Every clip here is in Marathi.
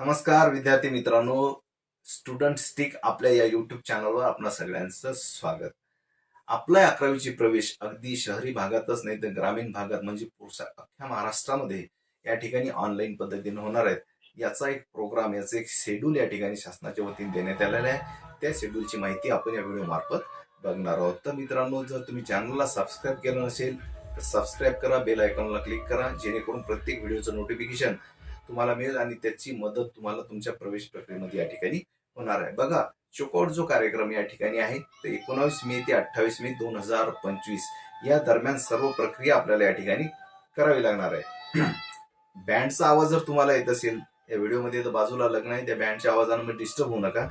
नमस्कार विद्यार्थी मित्रांनो. स्टुडंट स्टिक आपल्या या युट्यूब चॅनलवर आपणा सगळ्यांचं स्वागत. आपला अकरावीची प्रवेश अगदी शहरी भागातच नाही तर ग्रामीण भागात म्हणजे पुरसा अख्ख्या महाराष्ट्रामध्ये या ठिकाणी ऑनलाईन पद्धतीने होणार आहेत. याचा एक प्रोग्राम याचं एक शेड्यूल या ठिकाणी शासनाच्या वतीने देण्यात आलेला आहे. त्या शेड्यूलची माहिती आपण या व्हिडिओ मार्फत बघणार आहोत. तर मित्रांनो जर तुम्ही चॅनलला सबस्क्राईब केलं नसेल तर सबस्क्राईब करा बेल आयकॉनला क्लिक करा जेणेकरून प्रत्येक व्हिडिओचं नोटिफिकेशन तुम्हाला मिळेल आणि त्याची मदत तुम्हाला तुमच्या प्रवेश प्रक्रियेमध्ये या ठिकाणी होणार आहे. बघा चोकोट जो कार्यक्रम या ठिकाणी आहे ते एकोणावीस मे ते अठ्ठावीस मे दोन हजार पंचवीस. या दरम्यान सर्व प्रक्रिया आपल्याला या ठिकाणी करावी लागणार आहे. बँडचा आवाज जर तुम्हाला येत असेल या व्हिडिओमध्ये तर बाजूला लग्न आहे त्या बँडच्या आवाजानं डिस्टर्ब होऊ नका.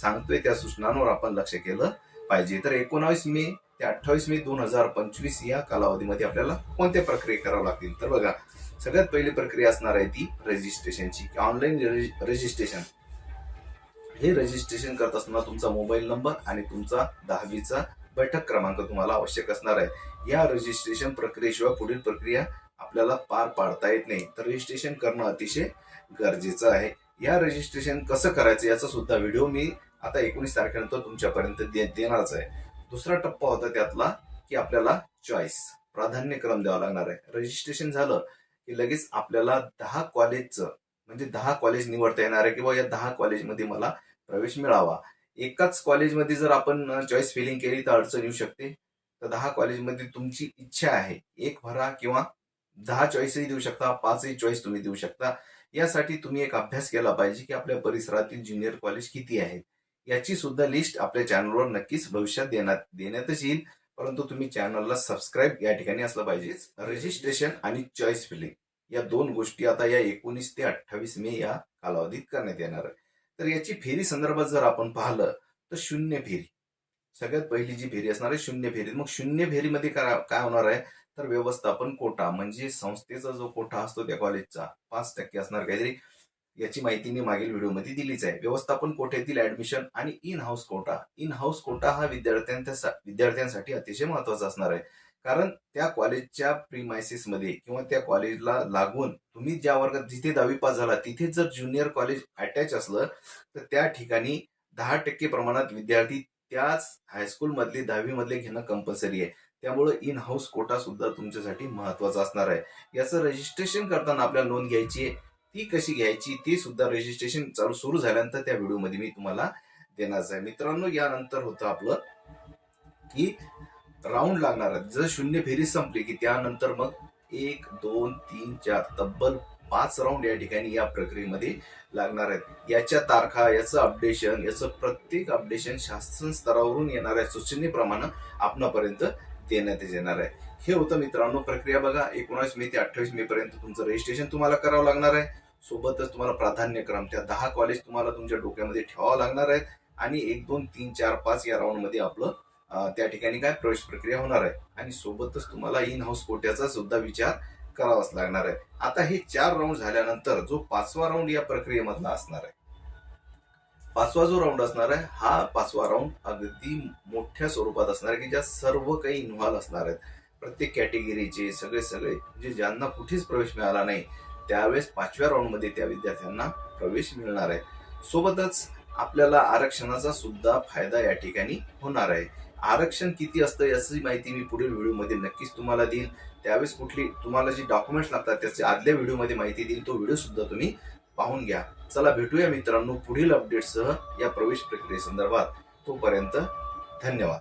सांगतोय त्या सूचनांवर आपण लक्ष केलं पाहिजे. तर एकोणावीस मे ते अठ्ठावीस मे दोन हजार पंचवीस या कालावधीमध्ये आपल्याला कोणत्या प्रक्रिया कराव्या लागतील? तर बघा सगळ्यात पहिली प्रक्रिया असणार आहे ती रजिस्ट्रेशनची ऑनलाईन रजिस्ट्रेशन हे रजिस्ट्रेशन करत असताना तुमचा मोबाईल नंबर आणि तुमचा दहावीचा बैठक क्रमांक तुम्हाला आवश्यक असणार आहे. या रजिस्ट्रेशन प्रक्रियेशिवाय पुढील प्रक्रिया आपल्याला पार पाडता येत नाही. तर रजिस्ट्रेशन करणं अतिशय गरजेचं आहे. या रजिस्ट्रेशन कसं करायचं याचा सुद्धा व्हिडिओ मी आता एकोणीस तारखेनंतर तुमच्यापर्यंत दे देणारच आहे. दुसरा टप्पा होता त्यातला की आपल्याला चॉईस प्राधान्यक्रम द्यावा लागणार आहे. रजिस्ट्रेशन झालं की लगेच आपल्याला दहा कॉलेजचं म्हणजे दहा कॉलेज निवडता येणार आहे किंवा या दहा कॉलेजमध्ये मला प्रवेश मिळावा. एकाच कॉलेजमध्ये जर आपण चॉईस फिलिंग केली तर अडचण येऊ शकते. तर दहा कॉलेजमध्ये तुमची इच्छा आहे. एक भरा किंवा दहा चॉईसही देऊ शकता पाचही चॉईस तुम्ही देऊ शकता. यासाठी तुम्ही एक अभ्यास केला पाहिजे की आपल्या परिसरातील ज्युनियर कॉलेज किती आहेत. याची सुद्धा लिस्ट आपल्या चॅनलवर नक्कीच भविष्यात देण्यात देण्यातच येईल. परंतु तुम्ही चॅनलला सबस्क्राईब या ठिकाणी असलं पाहिजेच. रजिस्ट्रेशन आणि चॉईस फिलिंग या दोन गोष्टी आता या एकोणीस ते अठ्ठावीस मे या कालावधीत करण्यात येणार आहे तर याची फेरी संदर्भात जर आपण पाहिलं तर शून्य फेरी. सगळ्यात पहिली जी फेरी असणार आहे शून्य फेरी. मग शून्य फेरीमध्ये काय काय होणार आहे? तर व्यवस्थापन कोटा म्हणजे संस्थेचा जो कोटा असतो त्या कॉलेजचा पाच टक्के असणार काहीतरी. याची माहिती मी मागील व्हिडिओमध्ये दिलीच आहे. व्यवस्थापन कोठेतील ऍडमिशन आणि in house quota in house quota हा विद्यार्थ्यांच्या विद्यार्थ्यांसाठी अतिशय महत्त्वाचा असणार आहे. कारण त्या कॉलेजच्या प्रीमायसिसमध्ये किंवा त्या कॉलेजला लागून तुम्ही ज्या वर्गात जिथे दहावी पास झाला तिथे जर ज्युनियर कॉलेज अटॅच असलं तर त्या ठिकाणी दहा टक्के प्रमाणात विद्यार्थी त्याच हायस्कूलमधले दहावीमधले घेणं कंपल्सरी आहे. त्यामुळे इन हाऊस कोटा सुद्धा तुमच्यासाठी महत्त्वाचा असणार आहे. याचं रजिस्ट्रेशन करताना आपल्याला नोंद घ्यायची आहे. ती कशी घ्यायची ती सुद्धा रजिस्ट्रेशन चालू सुरू झाल्यानंतर त्या व्हिडिओमध्ये मी तुम्हाला देणार आहे. मित्रांनो यानंतर होतं आपलं की राऊंड लागणार आहे. जर शून्य फेरी संपली की त्यानंतर मग एक दोन तीन चार तब्बल पाच राऊंड या ठिकाणी या प्रक्रियेमध्ये लागणार आहेत. याच्या तारखा याचं अपडेशन याचं प्रत्येक अपडेशन शासन स्तरावरून येणाऱ्या सूचनेप्रमाणे आपणापर्यंत देण्यात येणार आहे. हे होतं मित्रांनो प्रक्रिया बघा. एकोणावीस मे ते अठ्ठावीस मे पर्यंत तुमचं रजिस्ट्रेशन तुम्हाला करावं लागणार आहे. सोबतच तुम्हाला प्राधान्यक्रम त्या दहा कॉलेज तुम्हाला तुमच्या डोक्यामध्ये ठेवावं लागणार आहेत. आणि एक दोन तीन चार पाच या राऊंडमध्ये आपलं त्या ठिकाणी काय प्रवेश प्रक्रिया होणार आहे. आणि सोबतच तुम्हाला इन हाऊस कोट्याचा सुद्धा विचार करावाच लागणार आहे. आता हे चार राऊंड झाल्यानंतर जो पाचवा राऊंड या प्रक्रियेमधला असणार आहे पाचवा जो राऊंड असणार आहे हा पाचवा राऊंड अगदी मोठ्या स्वरूपात असणार आहे की ज्यात सर्व काही इन्व्हॉल्व असणार आहेत. प्रत्येक कॅटेगरीचे सगळे सगळे म्हणजे ज्यांना कुठेच प्रवेश मिळाला नाही त्यावेळेस पाचव्या राऊंडमध्ये त्या विद्यार्थ्यांना प्रवेश मिळणार आहे. सोबतच आपल्याला आरक्षणाचा सुद्धा फायदा या ठिकाणी होणार आहे. आरक्षण किती असतं याची माहिती मी पुढील व्हिडिओमध्ये नक्कीच तुम्हाला देईल त्यावेळेस कुठली तुम्हाला जी डॉक्युमेंट्स लागतात त्याची आदल्या व्हिडिओमध्ये माहिती देईल तो व्हिडिओ सुद्धा तुम्ही पाहून घ्या. चला भेटूया मित्रांनो पुढील अपडेटसह या प्रवेश प्रक्रियेसंदर्भात तोपर्यंत धन्यवाद.